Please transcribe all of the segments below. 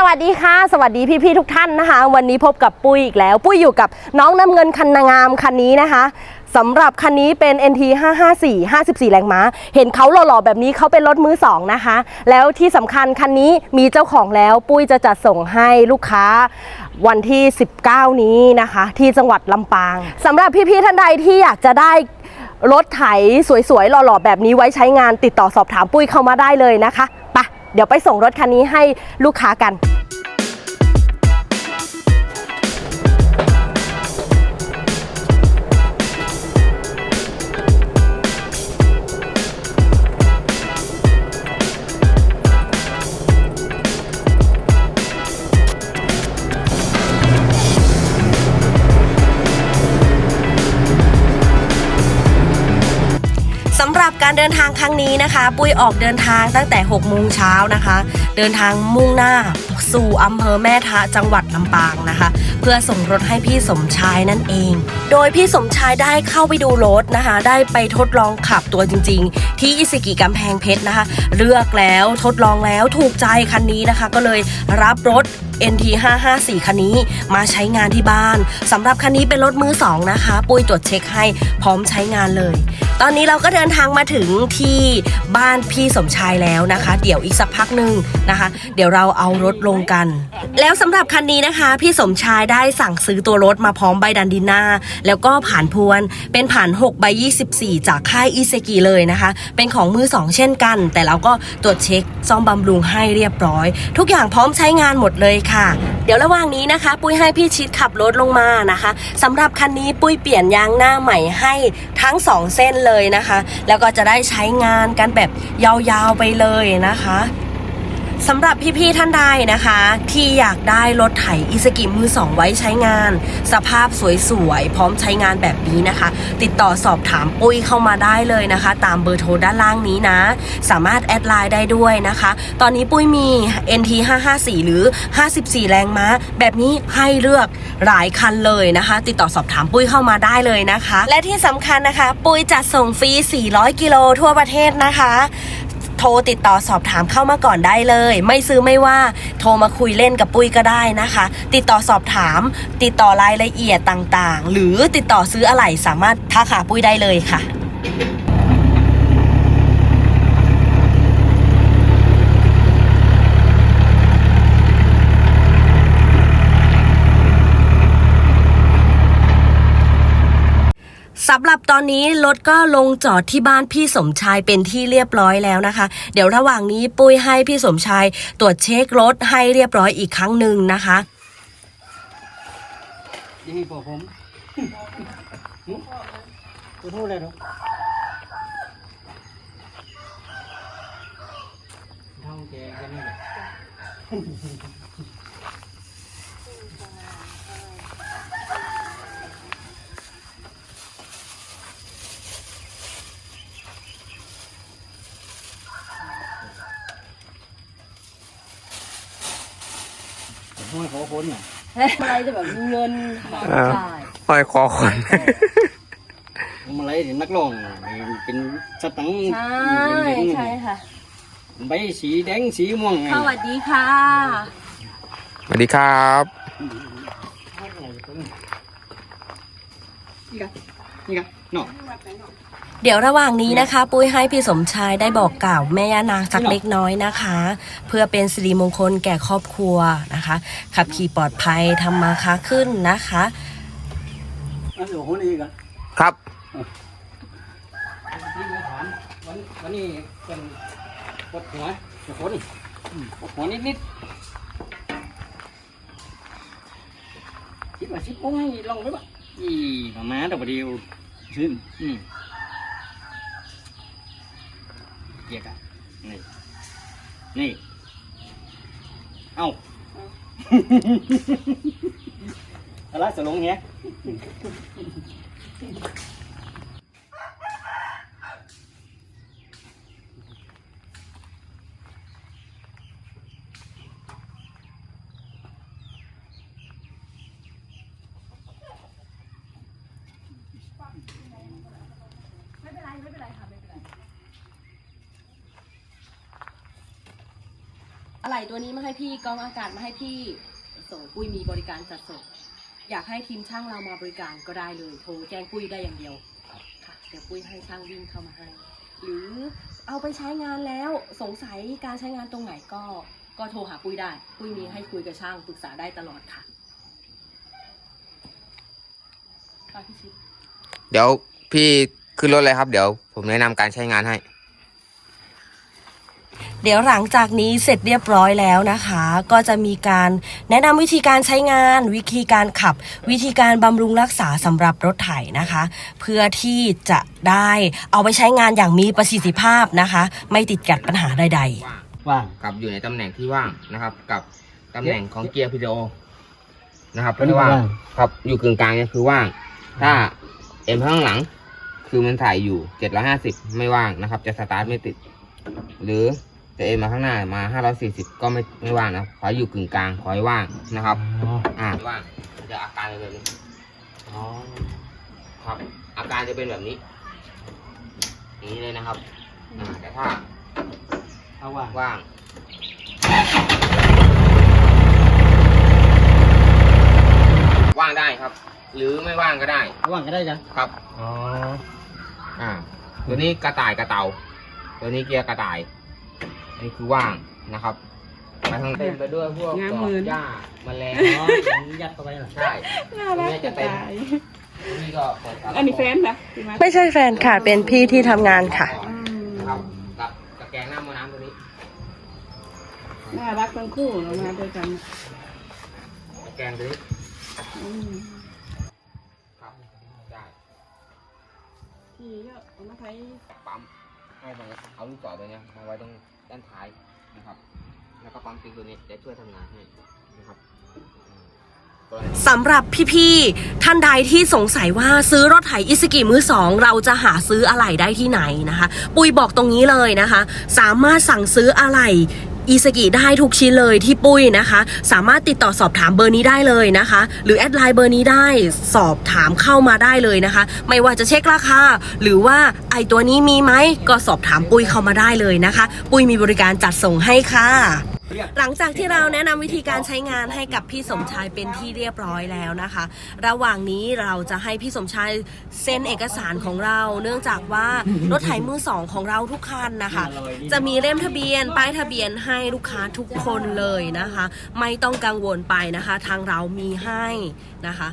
สวัสดีค่ะ สวัสดีพี่ๆทุกท่านนะคะ วันนี้พบกับปุ้ยอีกแล้ว ปุ้ยอยู่กับน้องน้ำเงินคันนางามคันนี้นะคะสำหรับคันนี้เป็น NT 554 54 แรงม้า เห็นเขาหล่อๆ แบบนี้เขาเป็นรถมือสองนะคะ แล้วที่สำคัญคันนี้มีเจ้าของแล้ว ปุ้ยจะจัดส่งให้ลูกค้าวันที่ 19 นี้นะคะ ที่จังหวัดลำปางสำหรับพี่ๆท่านใดที่อยากจะได้รถไถสวยๆ หล่อๆ แบบนี้ไว้ใช้งานติดต่อสอบถามปุ้ยเข้ามาได้เลยนะคะไปะ เดี๋ยวไปส่งรถคันนี้ให้ลูกค้ากัน สำหรับการเดินทางครั้งนี้นะคะ ปุ้ยออกเดินทางตั้งแต่6โมงเช้านะคะ เดินทางมุ่งหน้าสู่อำเภอแม่ทะจังหวัดลำปางนะคะ เพื่อส่งรถให้พี่สมชายนั่นเอง โดยพี่สมชายได้เข้าไปดูรถนะคะ ได้ไปทดลองขับตัวจริง ๆ ที่อิสกิกำแพงเพชรนะคะ เลือกแล้วทดลองแล้วถูกใจคันนี้นะคะ ก็เลยรับรถ NT 554 คันนี้มาใช้งานที่บ้านสำหรับคันนี้เป็นรถมือสองนะคะ ปุ้ยตรวจเช็คให้พร้อมใช้งานเลย ตอนนี้เราก็เดินทางมาถึงที่บ้านพี่สมชายแล้วนะคะ เดี๋ยวอีกสักพักหนึ่งนะคะ เดี๋ยวเราเอารถลงกัน แล้วสำหรับคันนี้นะคะ พี่สมชายได้สั่งซื้อตัวรถมาพร้อมใบดันดินาแล้วก็ผ่านพวนเป็นผ่าน6ใบ24 จากค่ายอิเซกิเลยนะคะ เป็นของมือสองเช่นกัน แต่เราก็ตรวจเช็คซ่อมบำรุงให้เรียบร้อย ทุกอย่างพร้อมใช้งานหมดเลยค่ะ เดี๋ยวระหว่างนี้นะคะ ปุ้ยให้พี่ชิดขับรถลงมานะคะสำหรับคันนี้ปุ้ยเปลี่ยนยางหน้าใหม่ให้ทั้งสองเส้นเลยนะคะ แล้วก็จะได้ใช้งานกันแบบยาวๆไปเลยนะคะ สำหรับพี่ๆท่านใดนะคะ ที่อยากได้รถไถอิสกิมือสองไว้ใช้งาน สภาพสวยๆ พร้อมใช้งานแบบนี้นะคะ ติดต่อสอบถามปุ้ยเข้ามาได้เลยนะคะ ตามเบอร์โทรด้านล่างนี้นะ สามารถแอดไลน์ได้ด้วยนะคะ ตอนนี้ปุ้ยมี NT 554 หรือ 54 แรงม้า แบบนี้ให้เลือกหลายคันเลยนะคะ ติดต่อสอบถามปุ้ยเข้ามาได้เลยนะคะ และที่สำคัญนะคะ ปุ้ยจัดส่งฟรี 400 กิโลทั่วประเทศนะคะ โทรติดต่อสอบถามเข้ามาก่อนได้เลย ไม่ซื้อไม่ว่าโทรมาคุยเล่นกับปุ้ยก็ได้นะคะ ติดต่อสอบถาม ติดต่อรายละเอียดต่างๆ หรือติดต่อซื้ออะไรสามารถทักหาปุ้ยได้เลยค่ะ หรับตอนนี้รถก็ลงจอดที่บ้านพี่สมชายเป็นที่เรียบร้อยแล้วนะคะ เดี๋ยวระหว่างนี้ปุ้ยให้พี่สมชายตรวจเช็ครถให้เรียบร้อยอีกครั้งหนึ่งนะคะยังไงบอกผมขอโทษเลยหรอเท่าแกกันนี่แหละห้ อยขอคนเนี่ยอะไรจะแบบเงินห้อยคอคน ผมอะไรถึงนักร้องเป็นสตังค์ใช่ใช่ค่ะใบสีแดงสีม่วงไงสวัสดีค่ะสวัสดีครับนี่กะ นี่กะเนาะเดี๋ยวระหว่างนี้นะคะ ปุ้ยให้พี่สมชายได้บอกกล่าวแม่ย่านางสักเล็กน้อยนะคะ เพื่อเป็นสิริมงคลแก่ครอบครัวนะคะ ขับขี่ปลอดภัยทำมาค้าขึ้นนะคะอะเดี๋ยวคนนี้กะครับที่มาถามวันวันนี้เป็นปวดหัวปวดหัวนี่อืมปวดหัวนิดนิดคิดว่าชิปโอ้ยลองไปปะอีมามาแต่ประเดียว ขึ้นอืมเกียกอะนี่นี่เอ้าอะไรสลงเงี้ย ไหล่ตัวนี้มาให้พี่กองอากาศมาให้พี่ส่งปุ้ยมีบริการจัดส่งอยากให้ทีมช่างเรามาบริการก็ได้เลย โทรแจ้งปุ้ยได้อย่างเดียวค่ะเดี๋ยวปุ้ยให้ช่างวิ่งเข้ามาให้หรือเอาไปใช้งานแล้วสงสัยการใช้งานตรงไหนก็ก็โทรหาปุ้ยได้ ปุ้ยมีให้คุยกับช่างปรึกษาได้ตลอดค่ะไปพี่ชิด เดี๋ยวพี่ขึ้นรถเลยครับ เดี๋ยวผมแนะนำการใช้งานให้เดี๋ยวหลังจากนี้เสร็จเรียบร้อยแล้วนะคะ ก็จะมีการแนะนำวิธีการใช้งาน วิธีการขับ วิธีการบำรุงรักษาสำหรับรถไถนะคะ เพื่อที่จะได้เอาไปใช้งานอย่างมีประสิทธิภาพนะคะ ไม่ติดขัดปัญหาใดๆว่างกับอยู่ในตำแหน่งที่ว่างนะครับ กับตำแหน่งของเกียร์พีดีโอนะครับตัวนี้ที่ว่างว่างครับอยู่กึ่งกลางเนี่ยคือว่าง ถ้าเอ็มข้างหลัง คือมันถ่ายอยู่เจ็ดร้อยห้าสิบไม่ว่างนะครับ จะสตาร์ทไม่ติด หรือ จะเอ็มมาข้างหน้ามาห้าร้อยสี่สิบก็ไม่ไม่ว่างนะขอให้อยู่กึ่งกลางขอให้ว่างนะครับอ๋ออ่าว่างจะอาการเป็นแบบนี้อ๋อครับ อาการจะเป็นแบบนี้อย่างนี้เลยนะครับอ่าแต่ถ้าเอาว่างว่างว่างได้ครับ หรือไม่ว่างก็ได้เอาว่างก็ได้จ้ะครับ อ๋อ อ่าตัวนี้กระต่ายกระเต่า ตัวนี้เกียร์กระต่าย นี่คือว่างนะครับไปทางเต็มไปด้วยพวกงามดอหมื่กนหญ้าแมลงอ๋อยัดเข้าไปเหรอใช่น่ารักจะตายตัวนี้ก็เปิดฝากระโปรงอันนี้แฟนปะพี่มัดไม่ใช่แฟนค่ะ เป็นพี่ที่ทำงานค่ะนะครับกับตะแกรงหน้ามือน้ำตัวนี้น่ารักทั้งคู่เรามาด้วยกันตะแกรงตัวนี้อืมครับได้ที่ก็เอามาใช้ปั๊มให้มันเอาลูกศรตัวเนี้ยมาไว้ตรง ด้านท้ายนะครับ แล้วก็ปั๊มติ๊กตัวนี้จะช่วยทำงานให้นะครับสำหรับพี่ๆ ท่านใดที่สงสัยว่าซื้อรถไถอิสกิมือสองเราจะหาซื้ออะไหล่ได้ที่ไหนนะคะ ปุยบอกตรงนี้เลยนะคะ สามารถสั่งซื้ออะไหล่ อีสกิได้ทุกชิ้นเลยที่ปุ้ยนะคะ สามารถติดต่อสอบถามเบอร์นี้ได้เลยนะคะ หรือแอดไลน์เบอร์นี้ได้สอบถามเข้ามาได้เลยนะคะ ไม่ว่าจะเช็คราคาหรือว่าไอตัวนี้มีไหมก็สอบถามปุ้ยเข้ามาได้เลยนะคะ ปุ้ยมีบริการจัดส่งให้ค่ะ หลังจากที่เราแนะนำวิธีการใช้งานให้กับพี่สมชายเป็นที่เรียบร้อยแล้วนะคะ ระหว่างนี้เราจะให้พี่สมชายเซ็นเอกสารของเรา เนื่องจากว่ารถไถมือสองของเราทุกคันนะคะ จะมีเล่มทะเบียน ป้ายทะเบียนให้ลูกค้าทุกคนเลยนะคะ ไม่ต้องกังวลไปนะคะ ทางเรามีให้นะคะ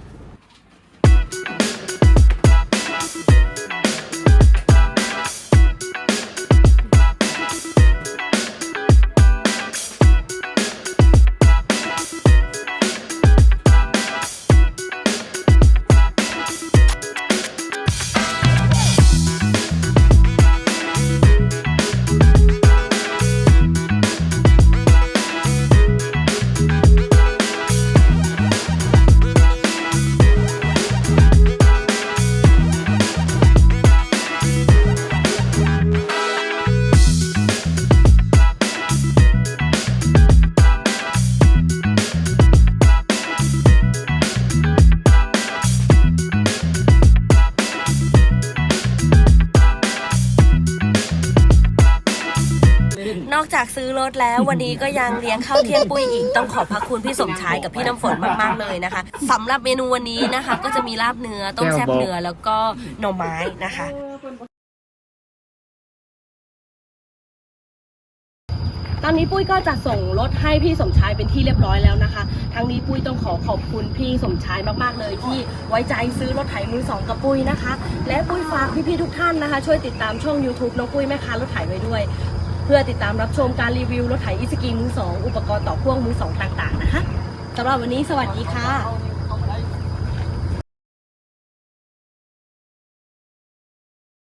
รถแล้ว วันนี้ก็ยังเลี้ยงข้าวเที่ยงปุ้ยอีกต้องขอบพระคุณพี่สมชายกับพี่น้ำฝนมากๆเลยนะคะสำหรับเมนูวันนี้นะคะ ก็จะมีลาบเนื้อต้มแซ่บเนื้อแล้วก็หน่อไม้นะคะตอนนี้ปุ้ยก็จะส่งรถให้พี่สมชายเป็นที่เรียบร้อยแล้วนะคะ ทั้งนี้ปุ้ยต้องขอขอบคุณพี่สมชายมากๆเลย ที่ไว้ใจซื้อรถไถมือสองกับปุ้ยนะคะ และปุ้ยฝากพี่ๆทุกท่านนะคะ ช่วยติดตามช่อง YouTube น้องปุ้ยแม่ค้ารถไถไว้ด้วย เพื่อติดตามรับชมการรีวิวรถไถอิสกีมือสองอุปกรณ์ต่อพ่วงมือสองต่างๆนะคะสำหรับวันนี้สวัสดีค่ะ